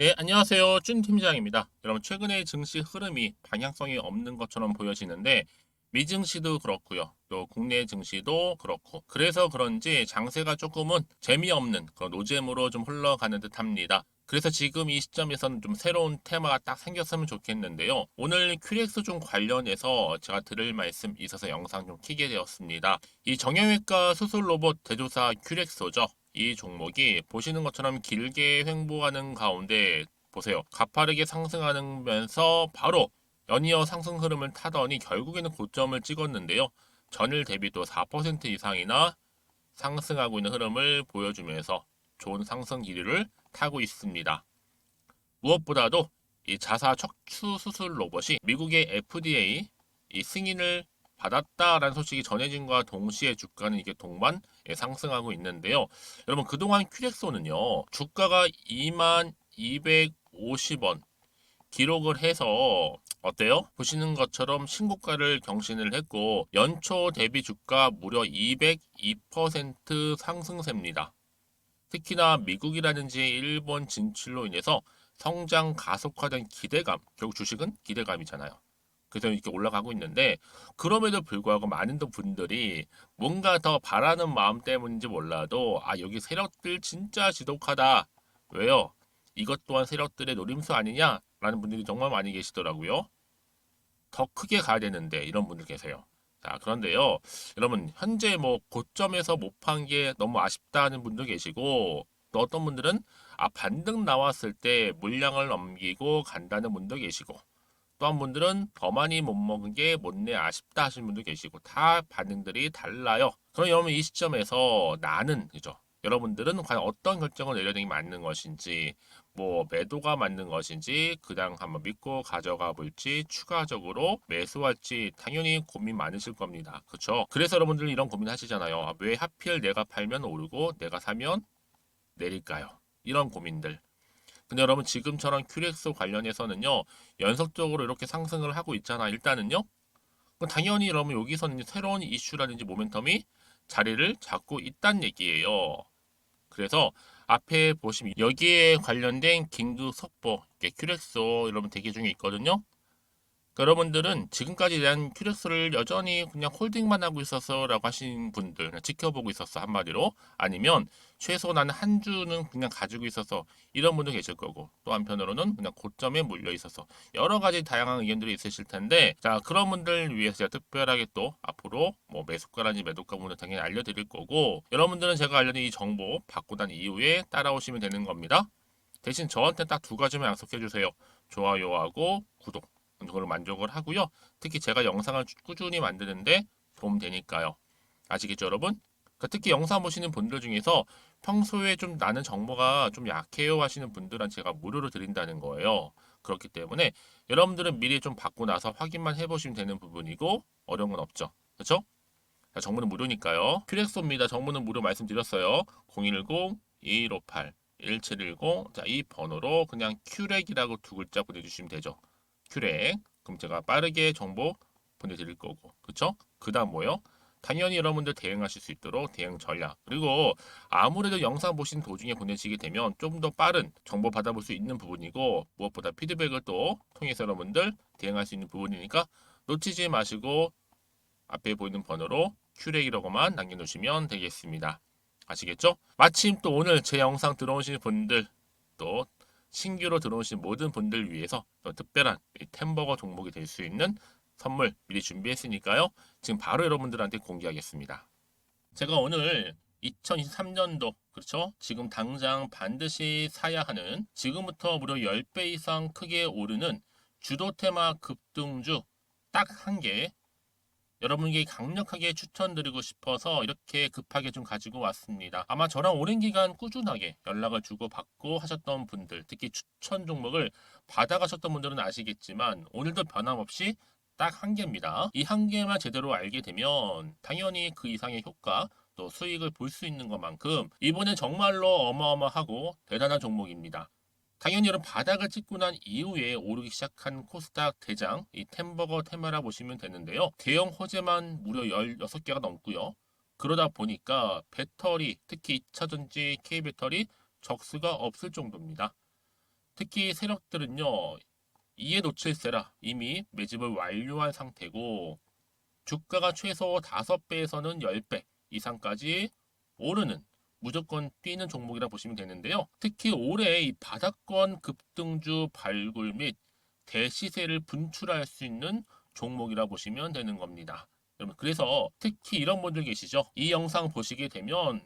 네, 안녕하세요. 준 팀장입니다. 여러분, 최근의 증시 흐름이 방향성이 없는 것처럼 보여지는데, 미증시도 그렇고요. 또 국내 증시도 그렇고. 그래서 그런지 장세가 조금은 재미없는 그런 노잼으로 좀 흘러가는 듯 합니다. 그래서 지금 이 시점에서는 좀 새로운 테마가 딱 생겼으면 좋겠는데요. 오늘 큐렉스 좀 관련해서 제가 들을 말씀 있어서 영상 좀 키게 되었습니다. 이 정형외과 수술 로봇 대조사 큐렉소죠. 이 종목이 보시는 것처럼 길게 횡보하는 가운데 보세요. 가파르게 상승하면서 바로 연이어 상승 흐름을 타더니 결국에는 고점을 찍었는데요. 전일 대비 또 4% 이상이나 상승하고 있는 흐름을 보여주면서 좋은 상승 기류를 타고 있습니다. 무엇보다도 이 자사 척추 수술 로봇이 미국의 FDA 이 승인을 받았다라는 소식이 전해진과 동시에 주가는 이게 동반 예, 상승하고 있는데요. 여러분 그동안 큐렉소는요 주가가 2만 250원 기록을 해서 어때요? 보시는 것처럼 신고가를 경신을 했고 연초 대비 주가 무려 202% 상승세입니다. 특히나 미국이라든지 일본 진출로 인해서 성장 가속화된 기대감, 결국 주식은 기대감이잖아요. 그래서 이렇게 올라가고 있는데 그럼에도 불구하고 많은 분들이 뭔가 더 바라는 마음 때문인지 몰라도 아 여기 세력들 진짜 지독하다. 왜요? 이것 또한 세력들의 노림수 아니냐라는 분들이 정말 많이 계시더라고요. 더 크게 가야 되는데 이런 분들 계세요. 자, 그런데요. 여러분, 현재 뭐 고점에서 못 판 게 너무 아쉽다 하는 분도 계시고 또 어떤 분들은 아, 반등 나왔을 때 물량을 넘기고 간다는 분도 계시고 또한 분들은 더 많이 못 먹은 게 못내 아쉽다 하시는 분도 계시고 다 반응들이 달라요. 그럼 여러분 이 시점에서 나는 그죠? 여러분들은 과연 어떤 결정을 내려야 되는 게 맞는 것인지 뭐 매도가 맞는 것인지 그냥 한번 믿고 가져가 볼지 추가적으로 매수할지 당연히 고민 많으실 겁니다. 그렇죠? 그래서 여러분들 이런 고민 하시잖아요. 아, 왜 하필 내가 팔면 오르고 내가 사면 내릴까요? 이런 고민들. 근데 여러분 지금처럼 큐렉스 관련해서는요 연속적으로 이렇게 상승을 하고 있잖아. 일단은요 당연히 여러분 여기서는 새로운 이슈라든지 모멘텀이 자리를 잡고 있단 얘기예요. 그래서 앞에 보시면 여기에 관련된 긴급 속보 큐렉스 여러분 대기 중에 있거든요. 여러분들은 지금까지 대한 큐렉스를 여전히 그냥 홀딩만 하고 있었어 라고 하신 분들 지켜보고 있었어 한마디로. 아니면 최소 나는 한 주는 그냥 가지고 있어서 이런 분도 계실 거고 또 한편으로는 그냥 고점에 몰려 있어서 여러 가지 다양한 의견들이 있으실 텐데 자 그런 분들 위해서 제가 특별하게 또 앞으로 뭐 매수가라든지 매도가 부분을 당연히 알려드릴 거고 여러분들은 제가 알려드린 이 정보 받고 난 이후에 따라오시면 되는 겁니다 대신 저한테 딱 두 가지만 약속해 주세요 좋아요하고 구독 그걸 만족을 하고요. 특히 제가 영상을 꾸준히 만드는데 도움 되니까요. 아시겠죠, 여러분? 그러니까 특히 영상 보시는 분들 중에서 평소에 좀 나는 정보가 좀 약해요 하시는 분들은 제가 무료로 드린다는 거예요. 그렇기 때문에 여러분들은 미리 좀 받고 나서 확인만 해보시면 되는 부분이고 어려운 건 없죠. 그렇죠? 자, 정보는 무료니까요. 큐렉소입니다. 정보는 무료 말씀드렸어요. 010-2158-1710 자, 이 번호로 그냥 큐렉이라고 두 글자 보내주시면 되죠. 큐렉. 그럼 제가 빠르게 정보 보내드릴 거고. 그쵸? 그 다음 뭐요? 당연히 여러분들 대응하실 수 있도록 대응 전략. 그리고 아무래도 영상 보신 도중에 보내시게 되면 좀 더 빠른 정보 받아볼 수 있는 부분이고 무엇보다 피드백을 또 통해서 여러분들 대응할 수 있는 부분이니까 놓치지 마시고 앞에 보이는 번호로 큐렉이라고만 남겨놓으시면 되겠습니다. 아시겠죠? 마침 또 오늘 제 영상 들어오신 분들 또 신규로 들어오신 모든 분들 위해서 특별한 템버거 종목이 될 수 있는 선물 미리 준비했으니까요. 지금 바로 여러분들한테 공개하겠습니다. 제가 오늘 2023년도 그렇죠? 지금 당장 반드시 사야 하는 지금부터 무려 10배 이상 크게 오르는 주도 테마 급등주 딱 한 개 여러분에게 강력하게 추천드리고 싶어서 이렇게 급하게 좀 가지고 왔습니다. 아마 저랑 오랜 기간 꾸준하게 연락을 주고받고 하셨던 분들, 특히 추천 종목을 받아가셨던 분들은 아시겠지만 오늘도 변함없이 딱 한 개입니다. 이 한 개만 제대로 알게 되면 당연히 그 이상의 효과 또 수익을 볼 수 있는 것만큼 이번엔 정말로 어마어마하고 대단한 종목입니다. 당연히 여러분 바닥을 찍고 난 이후에 오르기 시작한 코스닥 대장 이 템버거 테마라 보시면 되는데요. 대형 호재만 무려 16개가 넘고요. 그러다 보니까 배터리 특히 2차전지 K배터리 적수가 없을 정도입니다. 특히 세력들은요. 이에 놓칠세라 이미 매집을 완료한 상태고 주가가 최소 5배에서는 10배 이상까지 오르는 무조건 뛰는 종목이라 보시면 되는데요. 특히 올해 이 바닥권 급등주 발굴 및 대시세를 분출할 수 있는 종목이라 보시면 되는 겁니다. 여러분 그래서 특히 이런 분들 계시죠. 이 영상 보시게 되면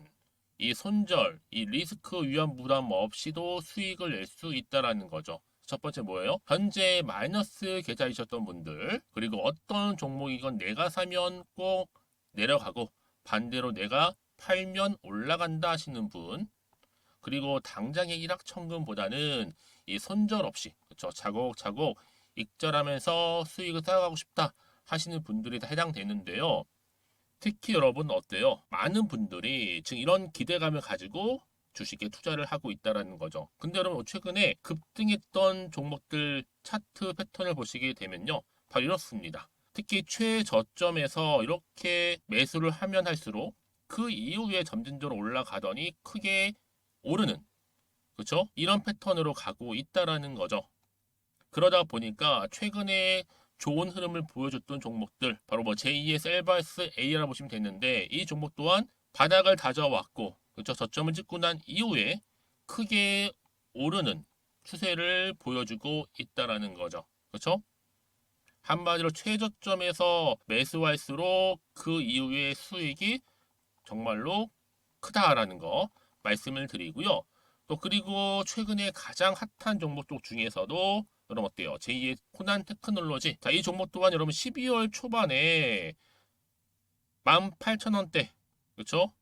이 손절, 이 리스크 위험 부담 없이도 수익을 낼 수 있다라는 거죠. 첫 번째 뭐예요? 현재 마이너스 계좌이셨던 분들 그리고 어떤 종목이건 내가 사면 꼭 내려가고 반대로 내가 팔면 올라간다 하시는 분 그리고 당장의 일확천금보다는 이 손절 없이 그렇죠 차곡차곡 익절하면서 수익을 쌓아가고 싶다 하시는 분들이 다 해당되는데요. 특히 여러분 어때요? 많은 분들이 지금 이런 기대감을 가지고 주식에 투자를 하고 있다라는 거죠. 근데 여러분 최근에 급등했던 종목들 차트 패턴을 보시게 되면요. 바로 이렇습니다. 특히 최저점에서 이렇게 매수를 하면 할수록 그 이후에 점진적으로 올라가더니 크게 오르는 그렇죠? 이런 패턴으로 가고 있다라는 거죠. 그러다 보니까 최근에 좋은 흐름을 보여줬던 종목들 바로 뭐 제2의 셀바스 A라 보시면 되는데 이 종목 또한 바닥을 다져왔고 그렇죠 저점을 찍고 난 이후에 크게 오르는 추세를 보여주고 있다라는 거죠 그렇죠 한마디로 최저점에서 매수할수록 그 이후에 수익이 정말로 크다라는 거 말씀을 드리고요 또 그리고 최근에 가장 핫한 종목 쪽 중에서도 여러분 어때요? 제2의 코난 테크놀로지. 자, 이 종목 또한 여러분 12월 초반에 18,000원대. 그렇죠?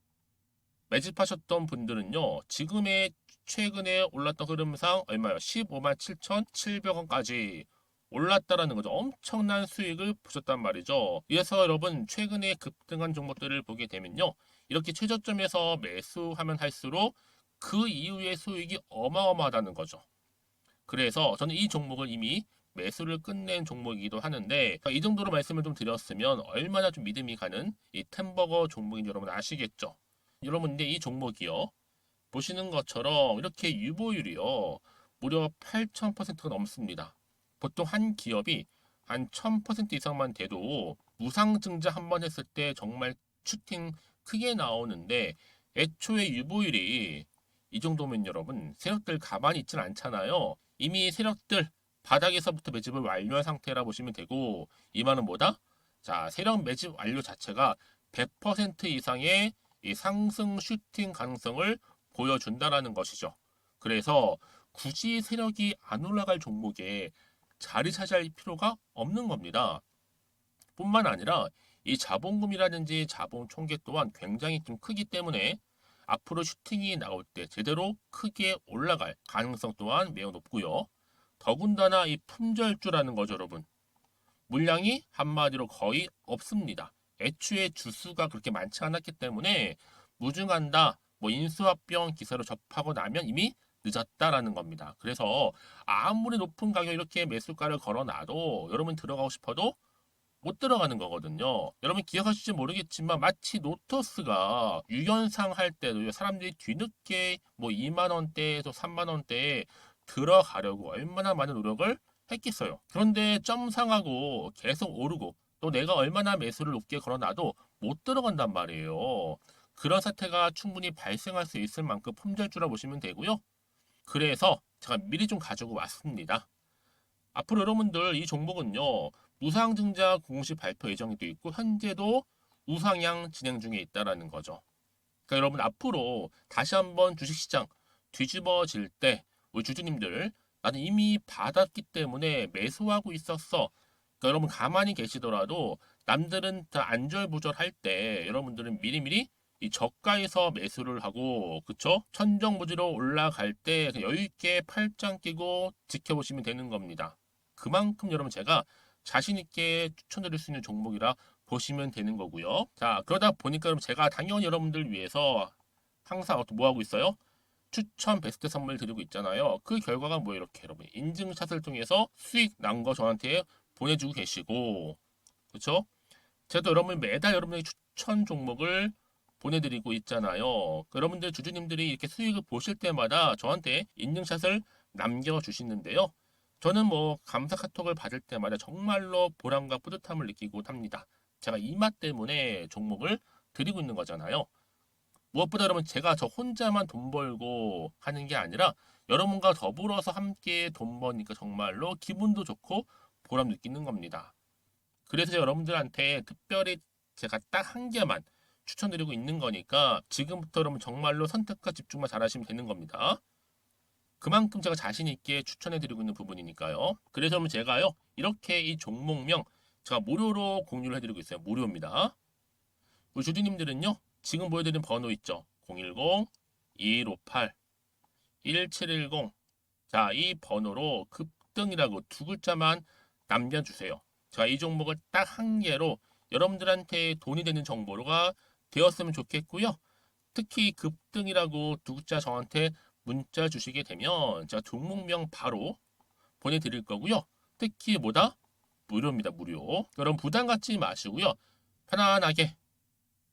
매집하셨던 분들은요. 지금의 최근에 올랐던 흐름상 얼마요? 15만 7,700원까지 올랐다라는 거죠. 엄청난 수익을 보셨단 말이죠. 그래서 여러분 최근에 급등한 종목들을 보게 되면요. 이렇게 최저점에서 매수하면 할수록 그 이후의 수익이 어마어마하다는 거죠. 그래서 저는 이 종목을 이미 매수를 끝낸 종목이기도 하는데 이 정도로 말씀을 좀 드렸으면 얼마나 좀 믿음이 가는 이 템버거 종목인지 여러분 아시겠죠? 여러분 근데 이 종목이요 보시는 것처럼 이렇게 유보율이요 무려 8,000%가 넘습니다. 보통 한 기업이 한 1000% 이상만 돼도 무상증자 한 번 했을 때 정말 슈팅 크게 나오는데 애초에 유보율이 이 정도면 여러분 세력들 가만히 있진 않잖아요. 이미 세력들 바닥에서부터 매집을 완료한 상태라 보시면 되고 이만은 뭐다? 자 세력 매집 완료 자체가 100% 이상의 이 상승 슈팅 가능성을 보여준다라는 것이죠. 그래서 굳이 세력이 안 올라갈 종목에 자리 차지할 필요가 없는 겁니다. 뿐만 아니라 이 자본금이라든지 자본 총계 또한 굉장히 좀 크기 때문에 앞으로 슈팅이 나올 때 제대로 크게 올라갈 가능성 또한 매우 높고요. 더군다나 이 품절주라는 거죠, 여러분. 물량이 한마디로 거의 없습니다. 애초에 주수가 그렇게 많지 않았기 때문에 무증한다, 뭐 인수합병 기사로 접하고 나면 이미 늦었다라는 겁니다. 그래서 아무리 높은 가격 이렇게 매수가를 걸어놔도 여러분 들어가고 싶어도 못 들어가는 거거든요. 여러분 기억하실지 모르겠지만 마치 노터스가 유연상 할 때도 사람들이 뒤늦게 뭐 2만 원대에서 3만 원대에 들어가려고 얼마나 많은 노력을 했겠어요. 그런데 점 상하고 계속 오르고 또 내가 얼마나 매수를 높게 걸어놔도 못 들어간단 말이에요. 그런 사태가 충분히 발생할 수 있을 만큼 품절주라 보시면 되고요. 그래서 제가 미리 좀 가지고 왔습니다. 앞으로 여러분들 이 종목은요 우상증자 공식 발표 예정이 돼 있고 현재도 우상향 진행 중에 있다라는 거죠. 그러니까 여러분 앞으로 다시 한번 주식시장 뒤집어질 때 우리 주주님들 나는 이미 받았기 때문에 매수하고 있었어. 그러니까 여러분 가만히 계시더라도 남들은 다 안절부절할 때 여러분들은 미리미리 이 저가에서 매수를 하고 그쵸? 천정부지로 올라갈 때 여유 있게 팔짱 끼고 지켜보시면 되는 겁니다. 그만큼 여러분 제가 자신 있게 추천드릴 수 있는 종목이라 보시면 되는 거고요. 자, 그러다 보니까 여러분 제가 당연히 여러분들 위해서 항상 뭐 하고 있어요? 추천 베스트 선물 드리고 있잖아요. 그 결과가 뭐 이렇게 여러분 인증샷을 통해서 수익 난 거 저한테 보내주고 계시고 그렇죠? 제가 여러분 매달 여러분의 추천 종목을 보내드리고 있잖아요. 여러분들 주주님들이 이렇게 수익을 보실 때마다 저한테 인증샷을 남겨주시는데요. 저는 뭐 감사 카톡을 받을 때마다 정말로 보람과 뿌듯함을 느끼고 합니다. 제가 이 맛 때문에 종목을 드리고 있는 거잖아요. 무엇보다 여러분 제가 저 혼자만 돈 벌고 하는 게 아니라 여러분과 더불어서 함께 돈 버니까 정말로 기분도 좋고 보람 느끼는 겁니다. 그래서 여러분들한테 특별히 제가 딱 한 개만 추천드리고 있는 거니까 지금부터 여러분 정말로 선택과 집중만 잘하시면 되는 겁니다. 그만큼 제가 자신 있게 추천해드리고 있는 부분이니까요. 그래서 여러분 제가요 이렇게 이 종목명 제가 무료로 공유를 해드리고 있어요. 무료입니다. 우리 주주님들은요 지금 보여드린 번호 있죠. 010-2158-1710 자, 이 번호로 급등이라고 두 글자만 남겨주세요. 제가 이 종목을 딱 한 개로 여러분들한테 돈이 되는 정보가 되었으면 좋겠고요. 특히 급등이라고 두 글자 저한테 문자 주시게 되면 제가 종목명 바로 보내드릴 거고요. 특히 뭐다? 무료입니다. 무료. 여러분 부담 갖지 마시고요. 편안하게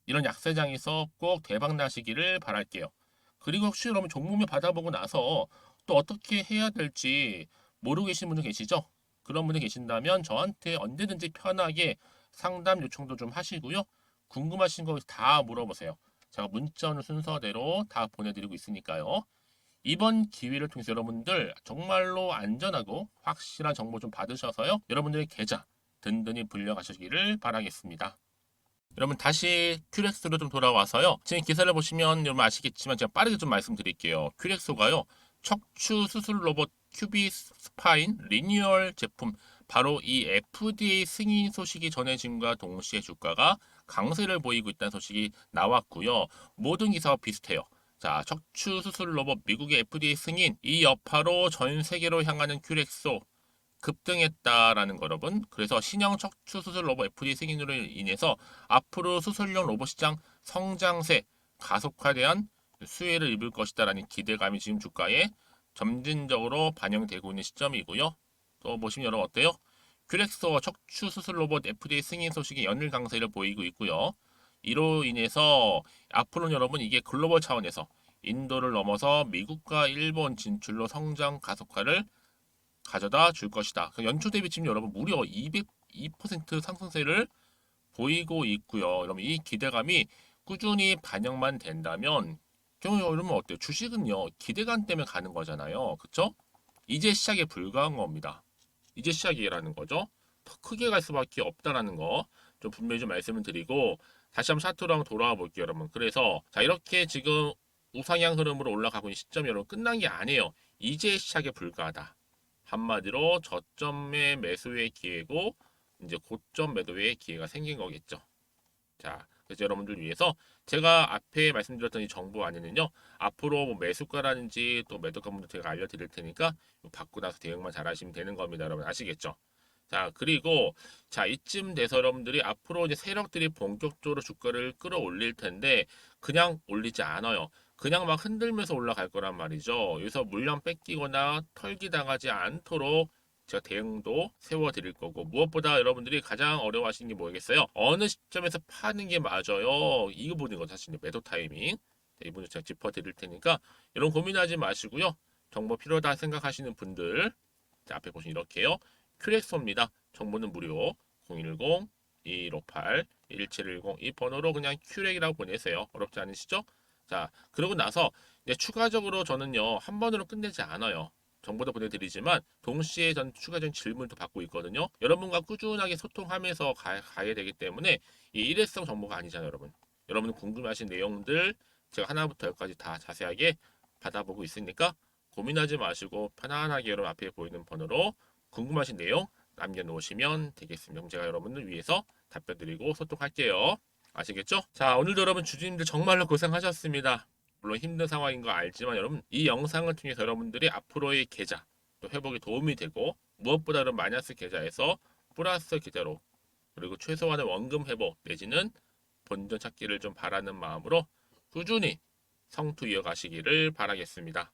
이런 약세장에서 꼭 대박 나시기를 바랄게요. 그리고 혹시 여러분 종목명 받아보고 나서 또 어떻게 해야 될지 모르고 계신 분들 계시죠? 그런 분들 계신다면 저한테 언제든지 편하게 상담 요청도 좀 하시고요. 궁금하신 거 다 물어보세요. 제가 문자 오는 순서대로 다 보내드리고 있으니까요. 이번 기회를 통해서 여러분들 정말로 안전하고 확실한 정보 좀 받으셔서요. 여러분들의 계좌 든든히 불려가시기를 바라겠습니다. 여러분 다시 큐렉스로 좀 돌아와서요. 지금 기사를 보시면 여러분 아시겠지만 제가 빠르게 좀 말씀드릴게요. 큐렉소가요. 척추 수술 로봇 큐비 스파인 리뉴얼 제품 바로 이 FDA 승인 소식이 전해짐과 동시에 주가가 강세를 보이고 있다는 소식이 나왔고요. 모든 기사와 비슷해요. 자, 척추 수술 로봇 미국의 FDA 승인 이 여파로 전 세계로 향하는 큐렉소 급등했다라는 거 여러분. 그래서 신형 척추 수술 로봇 FDA 승인으로 인해서 앞으로 수술용 로봇 시장 성장세 가속화대한 수혜를 입을 것이다라는 기대감이 지금 주가에 점진적으로 반영되고 있는 시점이고요. 또 보시면 여러분 어때요? 큐렉스와 척추 수술 로봇 FDA 승인 소식이 연일 강세를 보이고 있고요. 이로 인해서 앞으로는 여러분 이게 글로벌 차원에서 인도를 넘어서 미국과 일본 진출로 성장 가속화를 가져다 줄 것이다. 그 연초 대비 지금 여러분 무려 202% 상승세를 보이고 있고요. 여러분 이 기대감이 꾸준히 반영만 된다면 경우 여러분 어때요? 주식은요 기대감 때문에 가는 거잖아요. 그쵸? 이제 시작에 불과한 겁니다. 이제 시작이라는 거죠. 더 크게 갈 수밖에 없다라는 거 좀 분명히 좀 말씀을 드리고 다시 한번 차트로 돌아와 볼게요, 여러분. 그래서 자 이렇게 지금 우상향 흐름으로 올라가고 있는 시점이 여러분 끝난 게 아니에요. 이제 시작에 불과하다. 한마디로 저점의 매수의 기회고 이제 고점 매도의 기회가 생긴 거겠죠. 자, 그래서 여러분들 위해서 제가 앞에 말씀드렸던 이 정보 안에는요 앞으로 뭐 매수가라든지 또 매도가 분들 제가 알려드릴 테니까 받고 나서 대응만 잘하시면 되는 겁니다 여러분. 아시겠죠? 자 그리고 자 이쯤 돼서 여러분들이 앞으로 이제 세력들이 본격적으로 주가를 끌어올릴 텐데 그냥 올리지 않아요. 그냥 막 흔들면서 올라갈 거란 말이죠. 여기서 물량 뺏기거나 털기 당하지 않도록 제가 대응도 세워드릴 거고 무엇보다 여러분들이 가장 어려워하시는 게 뭐겠어요? 어느 시점에서 파는 게 맞아요? 이거 보는 거 사실 매도 타이밍 이 부분 제가 짚어드릴 테니까 이런 고민하지 마시고요. 정보 필요하다 생각하시는 분들 자, 앞에 보시면 이렇게요. 큐렉소입니다. 정보는 무료 010 2158 1710 이 번호로 그냥 큐렉이라고 보내세요. 어렵지 않으시죠? 자 그러고 나서 이제 추가적으로 저는요 한 번으로 끝내지 않아요. 정보도 보내드리지만 동시에 전 추가적인 질문도 받고 있거든요. 여러분과 꾸준하게 소통하면서 가, 가야 되기 때문에 이 일회성 정보가 아니잖아요, 여러분. 여러분 궁금하신 내용들 제가 하나부터 열까지 다 자세하게 받아보고 있으니까 고민하지 마시고 편안하게 여러분 앞에 보이는 번호로 궁금하신 내용 남겨놓으시면 되겠습니다. 제가 여러분을 위해서 답변드리고 소통할게요. 아시겠죠? 자, 오늘도 여러분 주주님들 정말로 고생하셨습니다. 물론 힘든 상황인 거 알지만 여러분 이 영상을 통해서 여러분들이 앞으로의 계좌 또 회복에 도움이 되고 무엇보다는 마이너스 계좌에서 플러스 계좌로 그리고 최소한의 원금 회복 내지는 본전 찾기를 좀 바라는 마음으로 꾸준히 성투 이어가시기를 바라겠습니다.